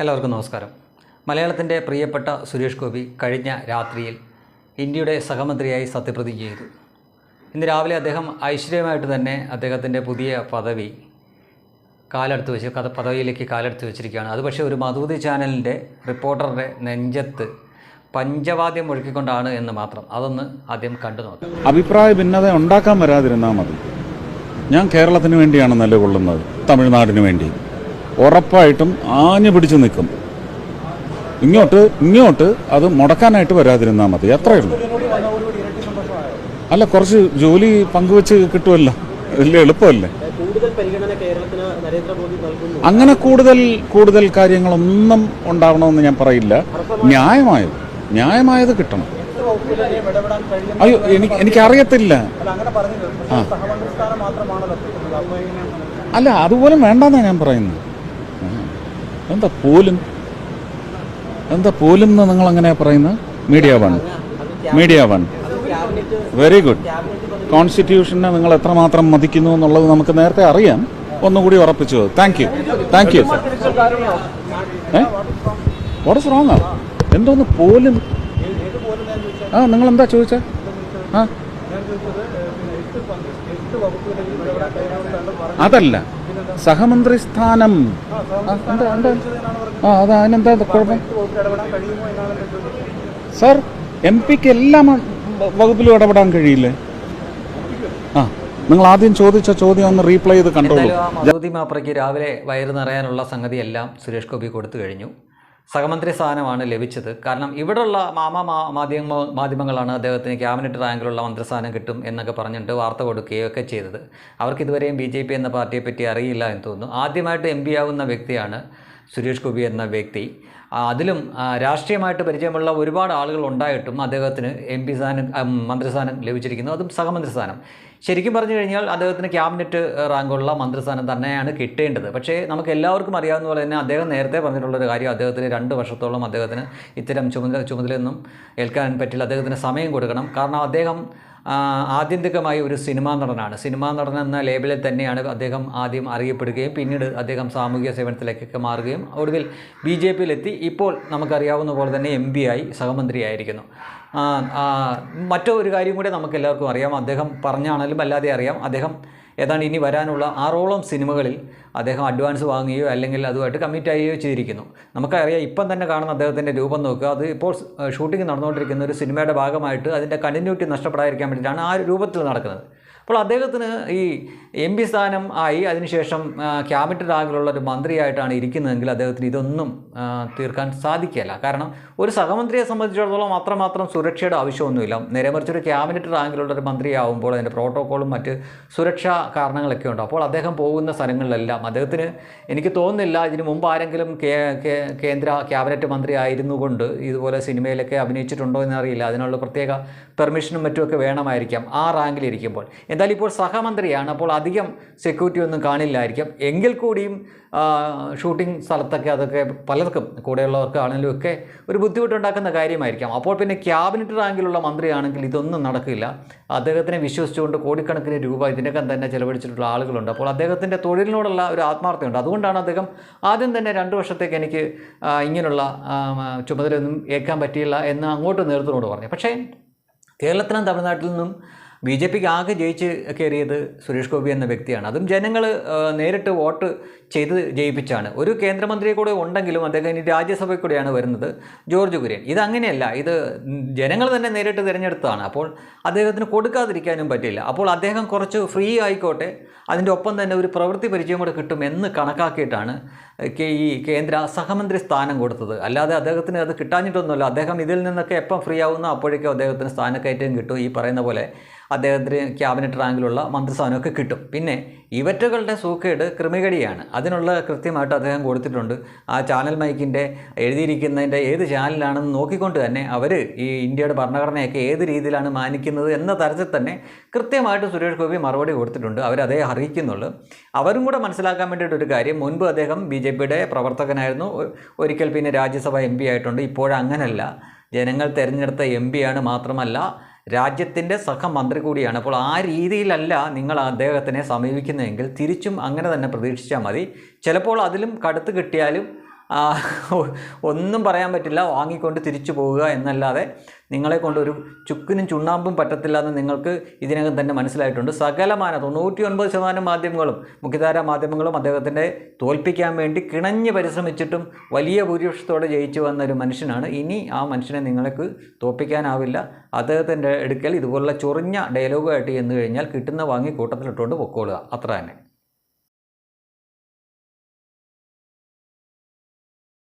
എല്ലാവർക്കും നമസ്കാരം. മലയാളത്തിന്റെ പ്രിയപ്പെട്ട സുരേഷ് ഗോപി കഴിഞ്ഞ രാത്രിയിൽ ഇന്ത്യയുടെ സഹമന്ത്രിയായി സത്യപ്രതിജ്ഞ ചെയ്തു. ഇന്ന് രാവിലെ അദ്ദേഹം ഐശ്വര്യമായിട്ട് തന്നെ അദ്ദേഹത്തിന്റെ പുതിയ പദവി കാലെടുത്ത് വെച്ച് കഥ പദവിയിലേക്ക് കാലെടുത്ത് വെച്ചിരിക്കുകയാണ്. അത് പക്ഷേ ഒരു മധുതി ചാനലിന്റെ റിപ്പോർട്ടറുടെ നെഞ്ചത്ത് പഞ്ചവാദ്യം മുഴക്കിക്കൊണ്ടാണ് എന്ന് മാത്രം. അതൊന്ന് ആദ്യം കണ്ടു നോക്കാം. അഭിപ്രായ ഭിന്നത ഉണ്ടാക്കാൻ വരാതിരുന്നാൽ മതി. ഞാൻ കേരളത്തിന് വേണ്ടിയാണ് നിലകൊള്ളുന്നത് തമിഴ്നാടിന് വേണ്ടി. ഉറപ്പായിട്ടും ആഞ്ഞു പിടിച്ചു നിൽക്കും. ഇങ്ങോട്ട് ഇങ്ങോട്ട് അത് മുടക്കാനായിട്ട് വരാതിരുന്നാൽ മതി. അത്രയേ ഉള്ളൂ. അല്ല കുറച്ച് ജോലി പങ്കുവെച്ച് കിട്ടുമല്ലോ. വലിയ എളുപ്പമല്ലേ? അങ്ങനെ കൂടുതൽ കൂടുതൽ കാര്യങ്ങളൊന്നും ഉണ്ടാവണമെന്ന് ഞാൻ പറയില്ല. ന്യായമായത് ന്യായമായത് കിട്ടണം. അയ്യോ എനിക്ക് എനിക്കറിയത്തില്ല. അല്ല അതുപോലും വേണ്ടെന്നാണ് ഞാൻ പറയുന്നത്. എന്താ പോലും എന്താ പോലും എന്ന് നിങ്ങൾ അങ്ങനെ പറയുന്നത്? Media one. Media one. Very good കോൺസ്റ്റിറ്റ്യൂഷനെ നിങ്ങൾ എത്രമാത്രം മതിക്കുന്നു എന്നുള്ളത് നമുക്ക് നേരത്തെ അറിയാം. ഒന്നുകൂടി ഉറപ്പിച്ചു. Thank you thank you what is wrong എന്തോന്ന് പോലും ആ നിങ്ങൾ എന്താ ചോദിച്ചേ? ആ അതല്ല സഹമന്ത്രി സ്ഥാനം ആ, എന്താ എന്താ ആ അത് അതിനെന്താ കുഴപ്പം? സർ എം പിക്ക് എല്ലാ വകുപ്പിലും ഇടപെടാൻ കഴിയില്ലേ? ആ നിങ്ങൾ ആദ്യം ചോദിച്ച ചോദ്യം ഒന്ന് റീപ്ലൈ ചെയ്ത് കണ്ടോളൂ. ജ്യോതി മാപ്രയ്ക്ക് രാവിലെ വയറ് നിറയാനുള്ള സംഗതിയെല്ലാം സുരേഷ് ഗോപി കൊടുത്തു കഴിഞ്ഞു. സഹമന്ത്രി സ്ഥാനമാണ് ലഭിച്ചത്. കാരണം ഇവിടെയുള്ള മാമ മാധ്യമ മാധ്യമങ്ങളാണ് അദ്ദേഹത്തിന് ക്യാബിനറ്റ് റാങ്കിലുള്ള മന്ത്രിസ്ഥാനം കിട്ടും എന്നൊക്കെ പറഞ്ഞിട്ട് വാർത്ത കൊടുക്കുകയൊക്കെ ചെയ്തത്. അവർക്ക് ഇതുവരെയും ബി ജെ പി എന്ന പാർട്ടിയെപ്പറ്റി അറിയില്ല എന്ന് തോന്നുന്നു. ആദ്യമായിട്ട് എം പി ആവുന്ന വ്യക്തിയാണ് സുരേഷ് ഗോപി എന്ന വ്യക്തി. അതിലും രാഷ്ട്രീയമായിട്ട് പരിചയമുള്ള ഒരുപാട് ആളുകൾ ഉണ്ടായിട്ടും അദ്ദേഹത്തിന് എം പി സ്ഥാനം മന്ത്രിസ്ഥാനം ലഭിച്ചിരിക്കുന്നു. അതും സഹമന്ത്രിസ്ഥാനം. ശരിക്കും പറഞ്ഞു കഴിഞ്ഞാൽ അദ്ദേഹത്തിന് ക്യാബിനറ്റ് റാങ്കുള്ള മന്ത്രിസ്ഥാനം തന്നെയാണ് കിട്ടേണ്ടത്. പക്ഷേ നമുക്ക് എല്ലാവർക്കും അറിയാവുന്ന പോലെ തന്നെ അദ്ദേഹം നേരത്തെ പറഞ്ഞിട്ടുള്ളൊരു കാര്യം അദ്ദേഹത്തിന് രണ്ട് വർഷത്തോളം അദ്ദേഹത്തിന് ഇത്തരം ചുമതല ചുമതലയൊന്നും ഏൽക്കാൻ പറ്റില്ല. അദ്ദേഹത്തിന് സമയം കൊടുക്കണം. കാരണം അദ്ദേഹം ആത്യന്തികമായി ഒരു സിനിമാ നടനാണ്. സിനിമാ നടൻ എന്ന ലേബലിൽ തന്നെയാണ് അദ്ദേഹം ആദ്യം അറിയപ്പെടുകയും പിന്നീട് അദ്ദേഹം സാമൂഹിക സേവനത്തിലേക്കൊക്കെ മാറുകയും ഒടുവിൽ ബി ജെ പിയിലെത്തി. ഇപ്പോൾ നമുക്കറിയാവുന്ന പോലെ തന്നെ എം പി ആയി സഹമന്ത്രിയായിരിക്കുന്നു. മറ്റൊരു കാര്യം കൂടെ നമുക്ക് എല്ലാവർക്കും അറിയാം. അദ്ദേഹം പറഞ്ഞാണെങ്കിലും അല്ലാതെ അറിയാം. അദ്ദേഹം ഏതാണ്ട് ഇനി വരാനുള്ള ആറോളം സിനിമകളിൽ അദ്ദേഹം അഡ്വാൻസ് വാങ്ങുകയോ അല്ലെങ്കിൽ അതുമായിട്ട് കമ്മിറ്റ് ആവുകയോ ചെയ്തിരിക്കുന്നു. നമുക്കറിയാം ഇപ്പം തന്നെ കാണുന്ന അദ്ദേഹത്തിന്റെ രൂപം നോക്കുക. അത് ഇപ്പോൾ ഷൂട്ടിംഗ് നടന്നുകൊണ്ടിരിക്കുന്ന ഒരു സിനിമയുടെ ഭാഗമായിട്ട് അതിന്റെ കണ്ടിന്യൂറ്റി നഷ്ടപ്പെടാതിരിക്കാൻ വേണ്ടിയിട്ടാണ് ആ രൂപത്തിൽ നടക്കുന്നത്. അപ്പോൾ അദ്ദേഹത്തിന് ഈ എം പി സ്ഥാനം ആയി അതിനുശേഷം ക്യാബിനറ്റ് റാങ്കിലുള്ള ഒരു മന്ത്രിയായിട്ടാണ് ഇരിക്കുന്നതെങ്കിൽ അദ്ദേഹത്തിന് ഇതൊന്നും തീർക്കാൻ സാധിക്കില്ല കാരണം ഒരു സഹമന്ത്രിയെ സംബന്ധിച്ചിടത്തോളം അത്രമാത്രം സുരക്ഷയുടെ ആവശ്യമൊന്നുമില്ല. നേരെമറിച്ച് ഒരു ക്യാബിനറ്റ് റാങ്കിലുള്ള ഒരു മന്ത്രിയാവുമ്പോൾ അതിന്റെ പ്രോട്ടോക്കോളും മറ്റ് സുരക്ഷാ കാരണങ്ങളൊക്കെ ഉണ്ട്. അപ്പോൾ അദ്ദേഹം പോകുന്ന സ്ഥലങ്ങളിലെല്ലാം അദ്ദേഹത്തിന് എനിക്ക് തോന്നുന്നില്ല ഇതിനു മുമ്പ് ആരെങ്കിലും കേന്ദ്ര ക്യാബിനറ്റ് മന്ത്രി ആയിരുന്നു കൊണ്ട് ഇതുപോലെ സിനിമയിലൊക്കെ അഭിനയിച്ചിട്ടുണ്ടോ എന്നറിയില്ല. അതിനുള്ള പ്രത്യേക പെർമിഷനും മറ്റുമൊക്കെ വേണമായിരിക്കാം ആ റാങ്കിലിരിക്കുമ്പോൾ. എന്തായാലും ഇപ്പോൾ സഹമന്ത്രിയാണ് അപ്പോൾ അധികം സെക്യൂരിറ്റി ഒന്നും കാണില്ലായിരിക്കും. എങ്കിൽ കൂടിയും ഷൂട്ടിംഗ് സ്ഥലത്തൊക്കെ അതൊക്കെ പലർക്കും കൂടെയുള്ളവർക്ക് ആണെങ്കിലും ഒക്കെ ഒരു ബുദ്ധിമുട്ടുണ്ടാക്കുന്ന കാര്യമായിരിക്കാം. അപ്പോൾ പിന്നെ ക്യാബിനറ്റ് റാങ്കിലുള്ള മന്ത്രിയാണെങ്കിൽ ഇതൊന്നും നടക്കില്ല. അദ്ദേഹത്തിനെ വിശ്വസിച്ചുകൊണ്ട് കോടിക്കണക്കിന് രൂപ ഇതിനകം തന്നെ ചെലവഴിച്ചിട്ടുള്ള ആളുകളുണ്ട്. അപ്പോൾ അദ്ദേഹത്തിന്റെ തൊഴിലിനോടുള്ള ഒരു ആത്മാർത്ഥയുണ്ട് അതുകൊണ്ടാണ് അദ്ദേഹം ആദ്യം തന്നെ രണ്ട് വർഷത്തേക്ക് എനിക്ക് ഇങ്ങനെയുള്ള ചുമതലയൊന്നും ഏൽക്കാൻ പറ്റിയില്ല എന്ന് അങ്ങോട്ട് നേതൃത്വത്തോട് പറഞ്ഞു. പക്ഷേ കേരളത്തിലും തമിഴ്നാട്ടിൽ നിന്നും ബി ജെ പിക്ക് ആകെ ജയിച്ച് കയറിയത് സുരേഷ് ഗോപി എന്ന വ്യക്തിയാണ്. അതും ജനങ്ങൾ നേരിട്ട് വോട്ട് ചെയ്ത് ജയിപ്പിച്ചാണ്. ഒരു കേന്ദ്രമന്ത്രിയെ കൂടെ ഉണ്ടെങ്കിലും അദ്ദേഹം ഇനി രാജ്യസഭയിൽ കൂടെയാണ് വരുന്നത് ജോർജ് കുര്യൻ. ഇത് അങ്ങനെയല്ല. ഇത് ജനങ്ങൾ തന്നെ നേരിട്ട് തിരഞ്ഞെടുത്തതാണ്. അപ്പോൾ അദ്ദേഹത്തിന് കൊടുക്കാതിരിക്കാനും പറ്റില്ല. അപ്പോൾ അദ്ദേഹം കുറച്ച് ഫ്രീ ആയിക്കോട്ടെ. അതിന്റെ ഒപ്പം തന്നെ ഒരു പ്രവൃത്തി പരിചയം കൂടെ കിട്ടും എന്ന് കണക്കാക്കിയിട്ടാണ് ഈ കേന്ദ്ര സഹമന്ത്രി സ്ഥാനം കൊടുത്തത്. അല്ലാതെ അദ്ദേഹത്തിന് അത് കിട്ടാഞ്ഞിട്ടൊന്നുമല്ല. അദ്ദേഹം ഇതിൽ നിന്നൊക്കെ എപ്പം ഫ്രീ ആവുന്ന അപ്പോഴേക്കും അദ്ദേഹത്തിന് സ്ഥാനക്കയറ്റം കിട്ടും. ഈ പറയുന്ന പോലെ അദ്ദേഹത്തിന് ക്യാബിനറ്റ് റാങ്കിലുള്ള മന്ത്രിസ്ഥാനമൊക്കെ കിട്ടും. പിന്നെ ഇവറ്റകളുടെ സൂക്കേട് ക്രിമികടിയാണ് അതിനുള്ള കൃത്യമായിട്ട് അദ്ദേഹം കൊടുത്തിട്ടുണ്ട്. ആ ചാനൽ മൈക്കിന്റെ എഴുതിയിരിക്കുന്നതിന്റെ ഏത് ചാനലാണെന്ന് നോക്കിക്കൊണ്ട് തന്നെ അവർ ഈ ഇന്ത്യയുടെ ഭരണഘടനയൊക്കെ ഏത് രീതിയിലാണ് മാനിക്കുന്നത് എന്ന തരത്തിൽ തന്നെ കൃത്യമായിട്ട് സുരേഷ് ഗോപി മറുപടി കൊടുത്തിട്ടുണ്ട്. അവരതേ അറിയിക്കുന്നുള്ളൂ. അവരും കൂടെ മനസ്സിലാക്കാൻ വേണ്ടിയിട്ട് ഒരു കാര്യം മുൻപ് അദ്ദേഹം ബി ജെ പിയുടെ പ്രവർത്തകനായിരുന്നു. ഒരിക്കൽ പിന്നെ രാജ്യസഭ എം പി ആയിട്ടുണ്ട്. ഇപ്പോഴങ്ങനല്ല. ജനങ്ങൾ തിരഞ്ഞെടുത്ത എം പിയാണ് മാത്രമല്ല രാജ്യത്തിന്റെ സഹമന്ത്രി കൂടിയാണ്. അപ്പോൾ ആ രീതിയിലല്ല നിങ്ങൾ അദ്ദേഹത്തിനെ സമീപിക്കുന്നതെങ്കിൽ തിരിച്ചും അങ്ങനെ തന്നെ പ്രതീക്ഷിച്ചാൽ മതി. ചിലപ്പോൾ അതിലും കടുത്ത് കിട്ടിയാലും ഒന്നും പറയാൻ പറ്റില്ല. വാങ്ങിക്കൊണ്ട് തിരിച്ചു പോവുക എന്നല്ലാതെ നിങ്ങളെ കൊണ്ട് ഒരു ചുക്കിനും ചുണ്ണാമ്പും പറ്റത്തില്ല എന്ന് നിങ്ങൾക്ക് ഇതിനകം തന്നെ മനസ്സിലായിട്ടുണ്ട്. സകലമാന തൊണ്ണൂറ്റി ഒൻപത് ശതമാനം മാധ്യമങ്ങളും മുഖ്യധാര മാധ്യമങ്ങളും അദ്ദേഹത്തിന്റെ തോൽപ്പിക്കാൻ വേണ്ടി കിണഞ്ഞ് പരിശ്രമിച്ചിട്ടും വലിയ ഭൂരിപക്ഷത്തോടെ ജയിച്ചു വന്ന ഒരു മനുഷ്യനാണ്. ഇനി ആ മനുഷ്യനെ നിങ്ങൾക്ക് തോൽപ്പിക്കാനാവില്ല. അദ്ദേഹത്തിന്റെ അടുക്കൽ ഇതുപോലുള്ള ചൊറിഞ്ഞ ഡയലോഗായിട്ട് ചെന്ന് കഴിഞ്ഞാൽ കിട്ടുന്ന വാങ്ങി കൂട്ടത്തിലിട്ടുകൊണ്ട് പൊക്കോളുക. അത്ര തന്നെ.